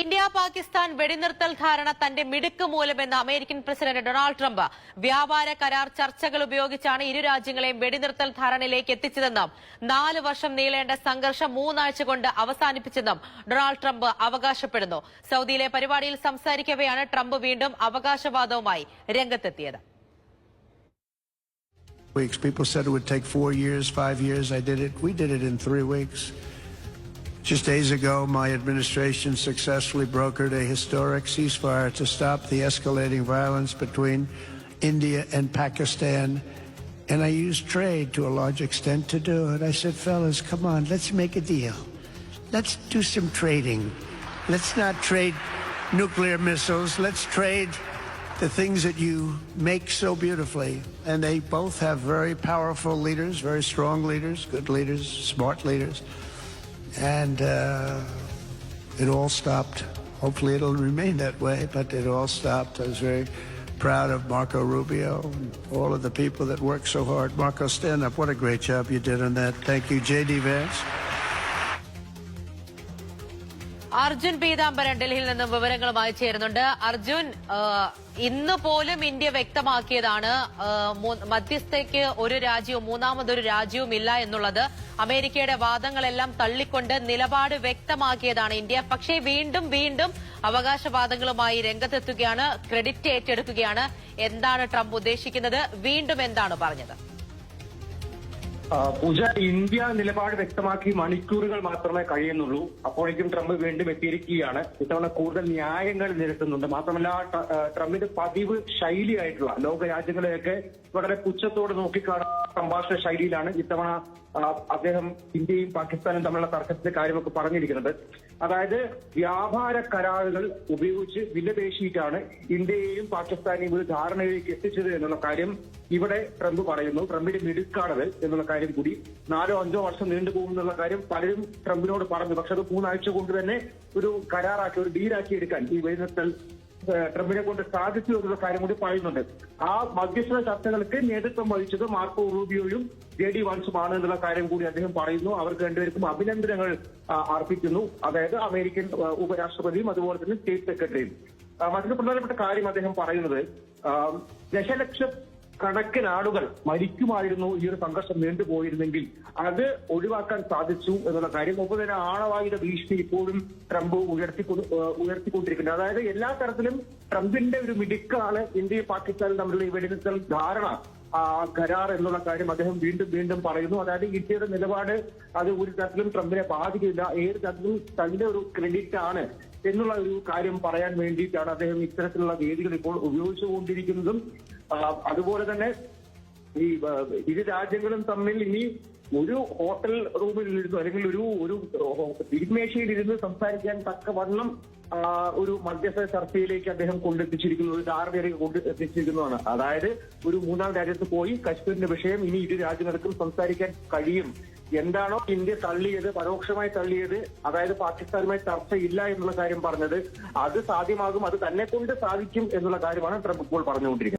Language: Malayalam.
ഇന്ത്യ പാകിസ്ഥാൻ വെടിനിർത്തൽ ധാരണ തന്റെ മിടുക്ക് മൂലമെന്ന് അമേരിക്കൻ പ്രസിഡന്റ് ഡൊണാൾഡ് ട്രംപ് വ്യാപാര കരാർ ചർച്ചകൾ ഉപയോഗിച്ചാണ് ഇരു രാജ്യങ്ങളെയും വെടിനിർത്തൽ ധാരണയിലേക്ക് എത്തിച്ചതെന്നും നാല് വർഷം നീളേണ്ട സംഘർഷം മൂന്നാഴ്ച കൊണ്ട് അവസാനിപ്പിച്ചെന്നും ഡൊണാൾഡ് ട്രംപ് അവകാശപ്പെടുന്നു സൌദിയിലെ പരിപാടിയിൽ സംസാരിക്കവെയാണ് ട്രംപ് വീണ്ടും അവകാശവാദവുമായി രംഗത്തെത്തിയത് weeks. People said it would take four years, five years. I did it. We did it in three weeks. Just days ago, my administration successfully brokered a historic ceasefire to stop the escalating violence between India and Pakistan. And I used trade to a large extent to do it. I said, fellas, come on, let's make a deal. Let's do some trading. Let's not trade nuclear missiles. Let's trade the things that you make so beautifully. And they both have very powerful leaders, very strong leaders, good leaders, smart leaders. And uh, it all stopped. Hopefully it'll remain that way, but it all stopped. I was very proud of Marco Rubio and all of the people that worked so hard. Marco, stand up. What a great job you did on that. Thank you, J.D. Vance. Arjun Peethambaran ഡൽഹിയിൽ നിന്നും വിവരങ്ങളുമായി ചേരുന്നുണ്ട്. അർജുൻ ഇന്ന് പോലും ഇന്ത്യ വ്യക്തമാക്കിയതാണ് മധ്യസ്ഥയ്ക്ക് ഒരു രാജ്യവും മൂന്നാമതൊരു രാജ്യവും ഇല്ല എന്നുള്ളത്. അമേരിക്കയുടെ വാദങ്ങളെല്ലാം തള്ളിക്കൊണ്ട് നിലപാട് വ്യക്തമാക്കിയതാണ് ഇന്ത്യ. പക്ഷേ വീണ്ടും വീണ്ടും അവകാശവാദങ്ങളുമായി രംഗത്തെത്തുകയാണ് ക്രെഡിറ്റ് ഏറ്റെടുക്കുകയാണ്. എന്താണ് ട്രംപ് ഉദ്ദേശിക്കുന്നത്? വീണ്ടും എന്താണ് പറഞ്ഞത്? പൂജ ഇന്ത്യ നിലപാട് വ്യക്തമാക്കി മണിക്കൂറുകൾ മാത്രമേ കഴിയുന്നുള്ളൂ. അപ്പോഴേക്കും ട്രംപ് വീണ്ടും എത്തിയിരിക്കുകയാണ്. ഇത്തവണ കൂടുതൽ ന്യായങ്ങൾ നിരത്തുന്നുണ്ട്. മാത്രമല്ല ട്ര- ട്രംപിന്റെ പതിവ് ശൈലിയായിട്ടുള്ള ലോക രാജ്യങ്ങളെയൊക്കെ വളരെ പുച്ഛത്തോടെ നോക്കിക്കാണുന്ന സംഭാഷണ ശൈലിയിലാണ് ഇത്തവണ അദ്ദേഹം ഇന്ത്യയും പാകിസ്ഥാനും തമ്മിലുള്ള തർക്കത്തിന്റെ കാര്യമൊക്കെ പറഞ്ഞിരിക്കുന്നത്. അതായത് വ്യാപാര കരാറുകൾ ഉപയോഗിച്ച് വിലപേശിയിട്ടാണ് ഇന്ത്യയെയും പാകിസ്ഥാനെയും ഒരു ധാരണയിലേക്ക് എത്തിച്ചത് എന്നുള്ള കാര്യം ഇവിടെ ട്രംപ് പറയുന്നു. ട്രംപിന്റെ മിടുക്കാണത് എന്നുള്ള കാര്യം കൂടി നാലോ അഞ്ചോ വർഷം നീണ്ടുപോകുന്നുള്ള കാര്യം പലരും ട്രംപിനോട് പറഞ്ഞു. പക്ഷെ അത് മൂന്നാഴ്ച കൊണ്ട് തന്നെ ഒരു കരാറാക്കി ഒരു ഡീലാക്കി എടുക്കാൻ ഈ ഏഹ്, ട്രംപിനെ കൊണ്ട് സാധിച്ചു എന്നുള്ള കാര്യം കൂടി പറയുന്നുണ്ട്. ആ മധ്യസ്ഥ ചർച്ചകൾക്ക് നേതൃത്വം വഹിച്ചത് മാർക്കോ റൂബിയോയും ജെ ഡി വാൻസുമാണ് എന്നുള്ള കാര്യം കൂടി അദ്ദേഹം പറയുന്നു. അവർക്ക് രണ്ടുപേർക്കും അഭിനന്ദനങ്ങൾ അർപ്പിക്കുന്നു. അതായത് അമേരിക്കൻ ഉപരാഷ്ട്രപതിയും അതുപോലെ തന്നെ സ്റ്റേറ്റ് സെക്രട്ടറിയും. മറ്റൊരു പ്രധാനപ്പെട്ട കാര്യം അദ്ദേഹം പറയുന്നത് ദശലക്ഷം കണക്കിന് ആളുകൾ മരിക്കുമായിരുന്നു ഈ ഒരു സംഘർഷം നീണ്ടുപോയിരുന്നെങ്കിൽ അത് ഒഴിവാക്കാൻ സാധിച്ചു എന്നുള്ള കാര്യം. ഒപ്പം തന്നെ ആണവായുധ ഭീഷണി ഇപ്പോഴും ട്രംപ് ഉയർത്തി ഉയർത്തിക്കൊണ്ടിരിക്കുന്നത്. അതായത് എല്ലാ തരത്തിലും ട്രംപിന്റെ ഒരു മിടുക്കാണ് ഇന്ത്യയും പാകിസ്ഥാനും തമ്മിലുള്ള ഈ വെടിനിർത്തൽ ധാരണ കരാർ എന്നുള്ള കാര്യം അദ്ദേഹം വീണ്ടും വീണ്ടും പറയുന്നു. അതായത് ഇന്ത്യയുടെ നിലപാട് അത് ഒരു തരത്തിലും ട്രംപിനെ ബാധിക്കില്ല ഏത് തരത്തിലും തന്റെ ഒരു ക്രെഡിറ്റ് ആണ് എന്നുള്ള ഒരു കാര്യം പറയാൻ വേണ്ടിയിട്ടാണ് അദ്ദേഹം ഇത്തരത്തിലുള്ള വേദികൾ ഇപ്പോൾ ഉപയോഗിച്ചുകൊണ്ടിരിക്കുന്നതും. അതുപോലെ തന്നെ ഈ ഇരു രാജ്യങ്ങളും തമ്മിൽ ഇനി ഒരു ഹോട്ടൽ റൂമിൽ ഇരുന്നു അല്ലെങ്കിൽ ഒരു ഒരു തിരുമേശയിൽ ഇരുന്ന് സംസാരിക്കാൻ തക്കവണ്ണം വണ്ണം ഒരു മധ്യസ്ഥ ചർച്ചയിലേക്ക് അദ്ദേഹം കൊണ്ടെത്തിച്ചിരിക്കുന്നു ഒരു ധാരണയിലേക്ക് കൊണ്ട് എത്തിച്ചിരിക്കുന്നതാണ്. അതായത് ഒരു മൂന്നാം രാജ്യത്ത് പോയി കശ്മീരിന്റെ വിഷയം ഇനി ഇരു രാജ്യങ്ങൾക്കും സംസാരിക്കാൻ കഴിയും. എന്താണോ ഇന്ത്യ തള്ളിയത് പരോക്ഷമായി തള്ളിയത് അതായത് പാകിസ്ഥാനുമായി ഇല്ല എന്നുള്ള കാര്യം പറഞ്ഞത് അത് സാധ്യമാകും അത് തന്നെ കൊണ്ട് സാധിക്കും എന്നുള്ള കാര്യമാണ് ട്രംപ് ഇപ്പോൾ പറഞ്ഞുകൊണ്ടിരിക്കുന്നത്.